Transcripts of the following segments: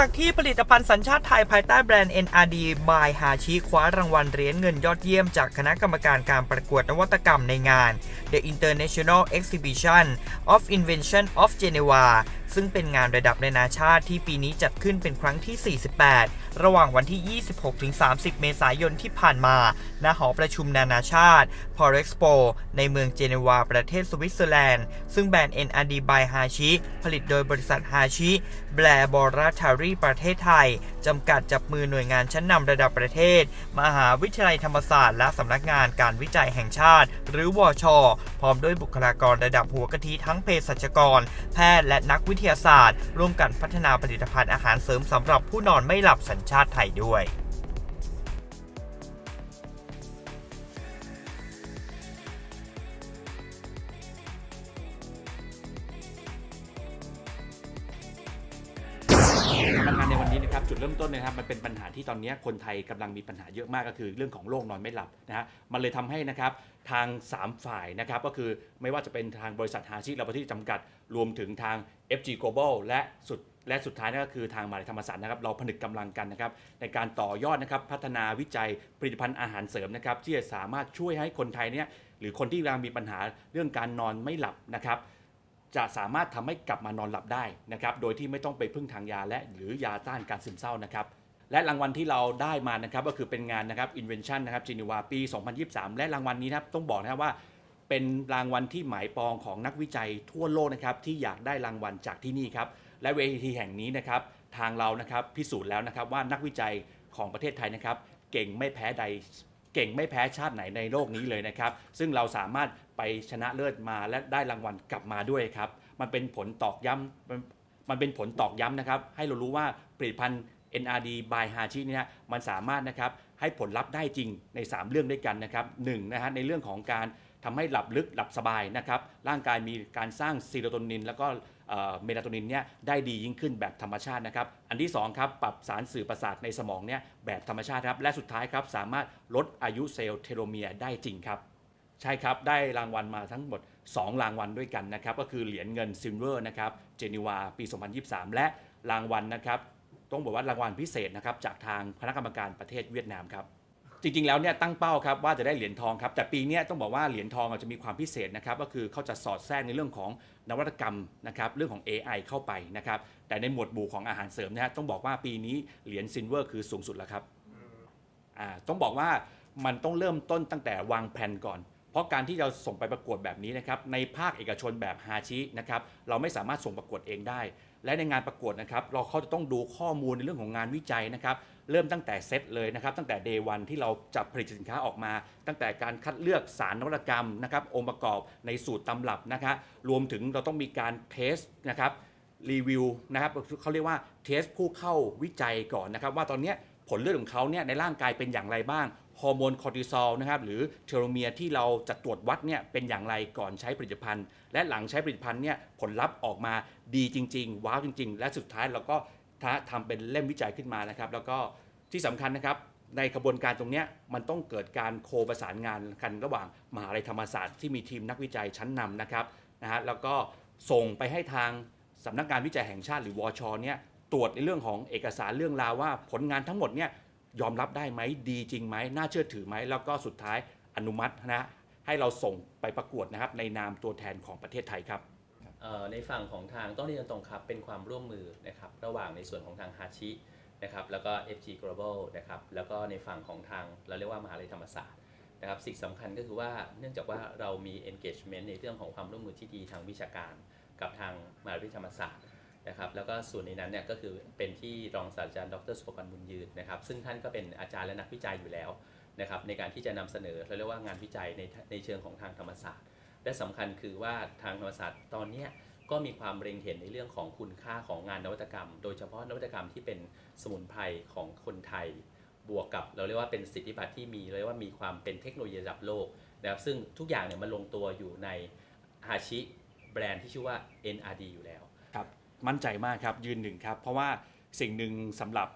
จากที่ผลิตภัณฑ์สัญชาติไทยภายใต้แบรนด์ NRD by Hachi คว้ารางวัลเหรียญเงินยอดเยี่ยมจากคณะกรรมการการประกวดนวัตกรรมในงาน The International Exhibition of Invention of Geneva ซึ่งเป็นงานระดับนานาชาติที่ปีนี้จัดขึ้นเป็นครั้งที่ 48 ระหว่างวันที่ 26-30 เมษายนที่ผ่านมา ณ หอประชุมนานาชาติ p o r e x p o ในเมืองเจนีวา ประเทศสวิตเซอร์แลนด์ ซึ่งแบรนด์ NRD by Hachi ผลิตโดยบริษัท Hachi แบรบอราทารีประเทศไทย จำกัดจับมือหน่วยงานชั้นนำระดับประเทศ มหาวิทยาลัยธรรมศาสตร์และสำนักงานการวิจัยแห่งชาติ หรือวอชพร้อมด้วยบุคลากรระดับหัวกะทิทั้งเภสัชกร แพทย์และนักวิทยาศาสตร์ ร่วมกันพัฒนาผลิตภัณฑ์อาหารเสริมสำหรับผู้นอนไม่หลับสัญชาติไทยด้วย เริ่มต้นนะครับมันเป็นปัญหาที่ตอนนี้คนไทยกำลังมีปัญหาเยอะมากก็คือเรื่องของโรคนอนไม่หลับนะฮะมันเลยทำให้นะครับทาง 3 ฝ่ายนะครับก็คือไม่ว่าจะเป็นทางบริษัทฮาชิเราประเทศจำกัด รวมถึงทาง FG Global และสุดและสุดท้ายนั่นก็คือทางมหาลัยธรรมศาสตร์นะครับเราผนึกกำลังกันนะครับในการต่อยอดนะครับพัฒนาวิจัยผลิตภัณฑ์อาหารเสริมนะครับที่จะสามารถช่วยให้คนไทยเนี่ยหรือคนที่กำลังมีปัญหาเรื่องการนอนไม่หลับนะครับ จะสามารถทำให้กลับมานอนหลับได้นะครับโดยที่ไม่ต้องไปพึ่งทางยาและหรือยาต้านการซึมเศร้านะครับและรางวัลที่เราได้มานะครับก็คือเป็นงานนะครับ Invention นะครับจีนีวาปี 2023 และรางวัลนี้นะครับต้องบอกนะครับว่าเป็นรางวัลที่หมายปองของนักวิจัยทั่วโลกนะครับที่อยากได้รางวัลจากที่นี่ครับและเวทีแห่งนี้นะครับทางเรานะครับพิสูจน์แล้วนะครับว่านักวิจัยของประเทศไทยนะครับ เก่งไม่แพ้ใด เก่งไม่แพ้ชาติไหนในโลกนี้เลยนะครับ ซึ่งเราสามารถ ไปชนะเลิศมาและได้รางวัลกลับมาด้วยครับ มันเป็นผลตอกย้ำมันมันเป็นผลตอกย้ำนะครับ ให้เรารู้ว่าผลิตภัณฑ์ NRD by Hachi เนี่ยมันสามารถนะครับให้ผลลัพธ์ได้จริงใน 3 เรื่องด้วยกันนะครับหนึ่งนะฮะในเรื่องของการทำให้หลับลึกหลับสบายนะครับ ร่างกายมีการสร้างซีโรโทนิน แล้วก็เมลาโทนินเนี่ยได้ดียิ่งขึ้นแบบธรรมชาตินะครับ อันที่สองครับปรับสารสื่อประสาทในสมองเนี่ยแบบธรรมชาติครับ และสุดท้ายครับสามารถลดอายุเซลล์เทโลเมียร์ได้จริงครับ ใช่ครับได้รางวัลมาทั้งหมด 2 รางวัลด้วยกันนะครับก็คือเหรียญเงินซิลเวอร์นะครับเจนีวาปี 2023 และรางวัลนะครับต้องบอกว่ารางวัลพิเศษนะครับจากทางคณะกรรมการประเทศเวียดนามครับจริงๆ แล้วเนี่ยตั้งเป้าครับว่าจะได้เหรียญทองครับแต่ปีนี้ต้องบอกว่าเหรียญทองอาจจะมีความพิเศษนะครับก็คือเขาจะสอดแทรกในเรื่องของนวัตกรรมนะครับเรื่องของ AI เข้าไปนะครับแต่ในหมวดหมู่ของอาหารเสริมนะฮะต้องบอกว่าปีนี้เหรียญซิลเวอร์คือสูงสุดแล้วครับอ่าต้องบอกว่ามันต้องเริ่มต้นตั้งแต่วางแผนก่อน เพราะการที่เราส่งไปประกวดแบบนี้นะครับในภาคเอกชนแบบฮาชินะครับเราไม่สามารถส่งประกวดเองได้ และในงานประกวดนะครับเราเขาจะต้องดูข้อมูลในเรื่องของงานวิจัยนะครับเริ่มตั้งแต่เซตเลยนะครับตั้งแต่เดย์วันที่เราจะผลิตสินค้าออกมา ตั้งแต่การคัดเลือกสารนวัตกรรมนะครับองค์ประกอบในสูตรตำรับนะครับรวมถึงเราต้องมีการเทสนะครับรีวิวนะครับเขาเรียกว่าเทสผู้เข้าวิจัยก่อนนะครับว่าตอนนี้ ผลเลือดของเขาเนี่ยในร่างกายเป็นอย่างไรบ้างฮอร์โมนคอร์ติซอลนะครับหรือเทโลเมียที่เราจะตรวจวัดเนี่ยเป็นอย่างไรก่อนใช้ผลิตภัณฑ์ และหลังใช้ผลิตภัณฑ์เนี่ยผลลัพธ์ออกมาดีจริง ๆ ว้าวจริง ๆ และสุดท้ายเราก็ทำเป็นเล่มวิจัยขึ้นมานะครับ แล้วก็ที่สำคัญนะครับในกระบวนการตรงนี้มันต้องเกิดการโคประสานงานกันระหว่างมหาลัยธรรมศาสตร์ที่มีทีมนักวิจัยชั้นนำนะครับนะฮะแล้วก็ส่งไปให้ทางสำนักงานวิจัยแห่งชาติหรือวชเนี่ย ตรวจในเรื่องของเอกสารเรื่องราวว่าผลงานทั้งหมดเนี่ยยอมรับได้ไหมดีจริงไหมน่าเชื่อถือไหมแล้วก็สุดท้ายอนุมัตินะให้เราส่งไปประกวดนะครับ ในนามตัวแทนของประเทศไทยครับในฝั่งของทางต้องเรียนตรงครับเป็นความร่วมมือนะครับระหว่างในส่วนของทางฮาชินะครับแล้วก็ FG Global นะครับแล้วก็ในฝั่งของทางเราเรียกว่ามหาลัยธรรมศาสตร์นะครับสิ่งสำคัญก็คือว่าเนื่องจากว่าเรามี engagement ในเรื่องของความร่วมมือที่ดีทางวิชาการ กับทางมหาวิทยาลัยธรรมศาสตร์ นะครับแล้วก็ส่วนในนั้นเนี่ยก็คือเป็นที่รองศาสตราจารย์ดรสุภกรบุญยืนนะครับซึ่งท่านก็เป็นอาจารย์และนักวิจัยอยู่แล้วนะครับในการที่จะนำเสนอเราเรียกว่างานวิจัยในในเชิงของทางธรรมศาสตร์ และสำคัญคือว่าทางธรรมศาสตร์ตอนนี้ก็มีความเร็งเห็นในเรื่องของคุณค่าของงานนวัตกรรม โดยเฉพาะนวัตกรรมที่เป็นสมุนไพรของคนไทย บวกกับเราเรียกว่าเป็นสิทธิบัตรที่มีเรียกว่ามีความเป็นเทคโนโลยีระดับโลกนะครับซึ่งทุกอย่างเนี่ยมันลงตัวอยู่ในฮาชิแบรนด์ที่ชื่อว่า NRD อยู่แล้ว มั่นใจมากครับยืนหนึ่งครับ เพราะว่าสิ่งหนึ่งสำหรับ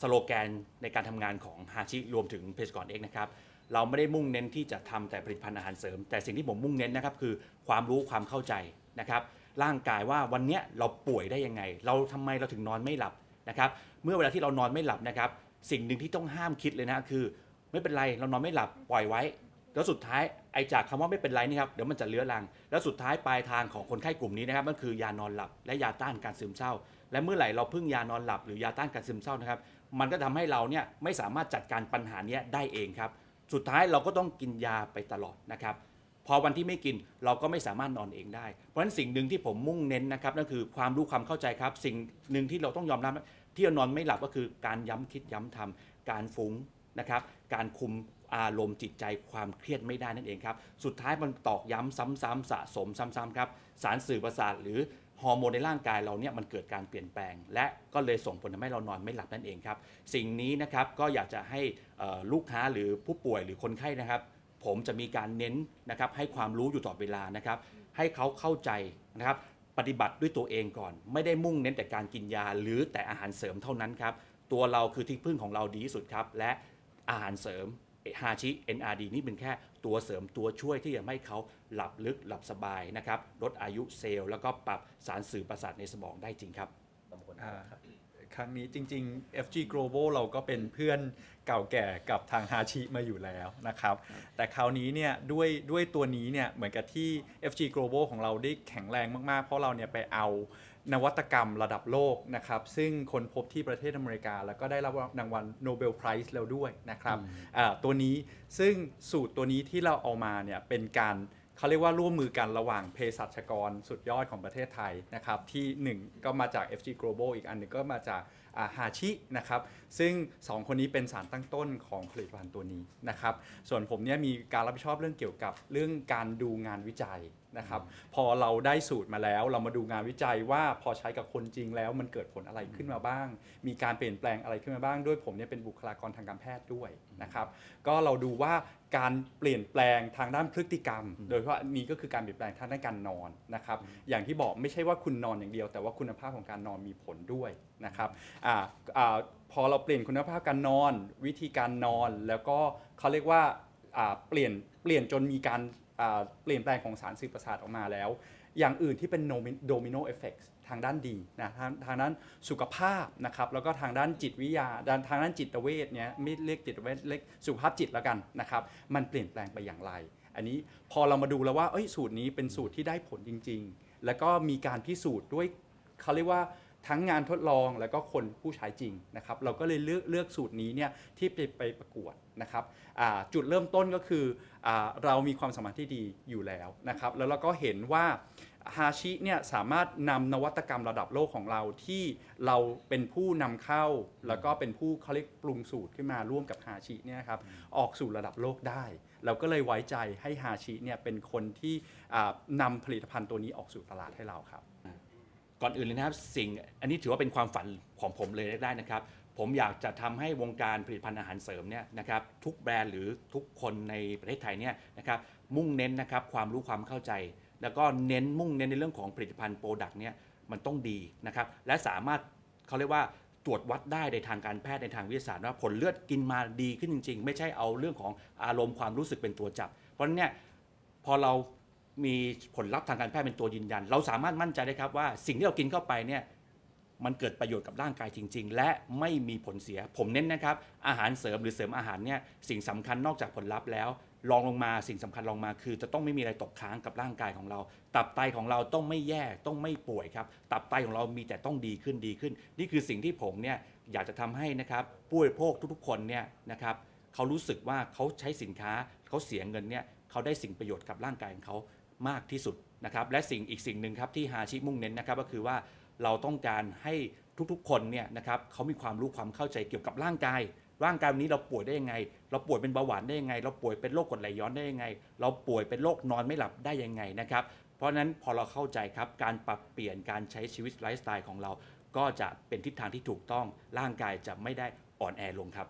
สโลแกนในการทำงานของฮาชิรวมถึงเพจก่อนเองนะครับเราไม่ได้มุ่งเน้นที่จะทำแต่ผลิตภัณฑ์อาหารเสริม แต่สิ่งที่ผมมุ่งเน้นนะครับคือความรู้ความเข้าใจนะครับ ร่างกายว่าวันนี้เราป่วยได้ยังไง เราทำไมเราถึงนอนไม่หลับนะครับ เมื่อเวลาที่เรานอนไม่หลับนะครับ สิ่งหนึ่งที่ต้องห้ามคิดเลยนะคือ ไม่เป็นไรเรานอนไม่หลับปล่อยไว้ แล้วสุดท้ายไอจากคำว่าไม่เป็นไรนี่ครับเดี๋ยวมันจะเลื้อรัง แล้วสุดท้ายปลายทางของคนไข้กลุ่มนี้นะครับมันคือยานอนหลับและยาต้านการซึมเศร้า และเมื่อไหร่เราพึ่งยานอนหลับหรือยาต้านการซึมเศร้านะครับมันก็ทำให้เราเนี่ยไม่สามารถจัดการปัญหานี้ได้เองครับสุดท้ายเราก็ต้องกินยาไปตลอดนะครับพอวันที่ไม่กินเราก็ไม่สามารถนอนเองได้ เพราะฉะนั้นสิ่งหนึ่งที่ผมมุ่งเน้นนะครับนั่นคือความรู้ความเข้าใจครับ สิ่งหนึ่งที่เราต้องยอมรับที่เรานอนไม่หลับก็คือการย้ำคิดย้ำทำการฟุ้งนะครับการคุม อารมณ์จิตใจความเครียดไม่ได้นั่นเองครับ สุดท้ายมันตอกย้ำซ้ำๆสะสมซ้ำๆครับ สารสื่อประสาทหรือฮอร์โมนในร่างกายเราเนี่ยมันเกิดการเปลี่ยนแปลง และก็เลยส่งผลทำให้เรานอนไม่หลับนั่นเองครับ สิ่งนี้นะครับก็อยากจะให้ลูกค้าหรือผู้ป่วยหรือคนไข้นะครับ ผมจะมีการเน้นนะครับให้ความรู้อยู่ตลอดเวลานะครับ ให้เขาเข้าใจนะครับปฏิบัติด้วยตัวเองก่อน ไม่ได้มุ่งเน้นแต่การกินยา หรือแต่อาหารเสริมเท่านั้นครับตัวเราคือที่พึ่งของเราดีที่สุดครับและอาหารเสริม ฮาชิ NRD นี่เป็นแค่ตัวเสริมตัวช่วยที่จะให้เขาหลับลึกหลับสบายนะครับลดอายุเซลล์แล้วก็ปรับสารสื่อประสาทในสมองได้จริงครับ บางคนอ่าครับ ครั้งนี้จริง ๆ FG Global เราก็เป็นเพื่อนเก่าแก่กับทางฮาชิมาอยู่แล้วนะครับ แต่คราวนี้เนี่ยด้วยด้วยตัวนี้เนี่ยเหมือนกับที่ FG Global ของเราได้แข็งแรงมาก ๆ เพราะเราเนี่ยไปเอานวัตกรรมระดับโลกนะครับ ซึ่งคนพบที่ประเทศอเมริกา แล้วก็ได้รับรางวัลโนเบลไพรส์แล้วด้วยนะครับอ่าตัวนี้ซึ่งสูตรตัวนี้ที่เราเอามาเนี่ยเป็นการ เขาเรียกว่าร่วมมือกันระหว่างเภสัชกรสุดยอดของประเทศไทยนะครับที่ 1 ก็มาจาก FG Global อีกอันหนึ่งก็มาจากฮาชินะครับซึ่ง 2 คนนี้เป็นสารตั้งต้นของผลิตภัณฑ์ตัวนี้นะครับส่วนผมเนี่ยมีการรับผิดชอบเรื่องเกี่ยวกับเรื่องการดูงานวิจัย นะครับ พอเราได้สูตรมาแล้ว เรามาดูงานวิจัยว่าพอใช้กับคนจริงแล้วมันเกิดผลอะไรขึ้นมาบ้าง มีการเปลี่ยนแปลงอะไรขึ้นมาบ้างด้วยผมเนี่ยเป็นบุคลากรทางการแพทย์ด้วยนะครับก็เราดูว่าการเปลี่ยนแปลงทางด้านพฤติกรรม โดยเฉพาะนี้ก็คือการเปลี่ยนแปลงทางด้านการนอนนะครับอย่างที่บอกไม่ใช่ว่าคุณนอนอย่างเดียว แต่ว่าคุณภาพของการนอนมีผลด้วยนะครับอ่าอ่าพอเราเปลี่ยนคุณภาพการนอน วิธีการนอนแล้วก็เขาเรียกว่า เปลี่ยนเปลี่ยนจนมีการเปลี่ยนแปลงของสารสื่อประสาทออกมาแล้ว อย่างอื่นที่เป็นโดมิโนเอฟเฟกทางด้านดีนะทางทางด้านสุขภาพนะครับแล้วก็ทางด้านจิตวิทยาด้านทางด้านจิตเวชเนี่ยไม่เรียกจิตเวชเรียกสุขภาพจิตแล้วกันนะครับมันเปลี่ยนแปลงไปอย่างไร อันนี้พอเรามาดูแล้วว่าเอ้ยสูตรนี้เป็นสูตรที่ได้ผลจริง ๆ แล้วก็มีการพิสูจน์ด้วยเขาเรียกว่า ทั้งงานทดลองแล้วก็คนผู้ใช้จริงนะครับเราก็เลยเลือกเลือกสูตรนี้เนี่ยที่ไปไปประกวดนะครับจุดเริ่มต้นก็คืออเรามีความสามารถที่ดีอยู่แล้วนะครับแล้วเราก็เห็นว่าฮาชิเนี่ยสามารถนำนวัตกรรมระดับโลกของเราที่เราเป็นผู้นำเข้า แล้วก็เป็นผู้เขาเรียกปรุงสูตรขึ้นมาร่วมกับฮาชิเนี่ยครับออกสู่ระดับโลกได้ เราก็เลยไว้ใจให้ฮาชิเนี่ยเป็นคนที่อ่านำผลิตภัณฑ์ตัวนี้ออกสู่ตลาดให้เราครับ ก่อนอื่นเลยนะครับสิ่งอันนี้ถือว่าเป็นความฝันของผมเลยได้นะครับ ผมอยากจะทำให้วงการผลิตภัณฑ์อาหารเสริมเนี่ยนะครับทุกแบรนด์หรือทุกคนในประเทศไทยเนี่ยนะครับมุ่งเน้นนะครับความรู้ความเข้าใจ แล้วก็เน้นมุ่งเน้นในเรื่องของผลิตภัณฑ์โปรดักต์เนี่ยมันต้องดีนะครับและสามารถเขาเรียกว่าตรวจวัดได้ในทางการแพทย์ในทางวิทยาศาสตร์ว่าผลเลือดกินมาดีขึ้นจริง ๆ ไม่ใช่เอาเรื่องของอารมณ์ความรู้สึกเป็นตัวจับ เพราะฉะนั้นเนี่ยพอเรา มีผลลัพธ์ทางการแพทย์เป็นตัวยืนยัน เราสามารถมั่นใจได้ครับว่าสิ่งที่เรากินเข้าไปเนี่ยมันเกิดประโยชน์กับร่างกายจริง ๆ และไม่มีผลเสีย ผมเน้นนะครับ อาหารเสริมหรือเสริมอาหารเนี่ยสิ่งสำคัญนอกจากผลลัพธ์แล้วรองลงมาสิ่งสำคัญรองมาคือ จะต้องไม่มีอะไรตกค้างกับร่างกายของเรา ตับไตของเราต้องไม่แย่ต้องไม่ป่วยครับตับไตของเรามีแต่ต้องดีขึ้นดีขึ้น นี่คือสิ่งที่ผมเนี่ยอยากจะทำให้นะครับผู้บริโภคทุกๆคนเนี่ยนะครับเขารู้สึกว่าเขาใช้สินค้าเขาเสียเงินเนี่ยเขาได้สิ่งประโยชน์กับร่างกายของเขา มากที่สุดนะครับและสิ่งอีกสิ่งหนึ่งครับที่ฮาชิมุ่งเน้นนะครับก็คือว่าเราต้องการให้ทุกๆ คนเนี่ยนะครับเขามีความรู้ความเข้าใจเกี่ยวกับร่างกาย ร่างกายวันนี้เราป่วยได้ยังไง เราป่วยเป็นเบาหวานได้ยังไง เราป่วยเป็นโรคกรดไหลย้อนได้ยังไง เราป่วยเป็นโรคนอนไม่หลับได้ยังไงนะครับเพราะฉะนั้นพอเราเข้าใจครับการปรับเปลี่ยนการใช้ชีวิตไลฟ์สไตล์ของเรา ก็จะเป็นทิศทางที่ถูกต้องร่างกายจะไม่ได้อ่อนแอลงครับ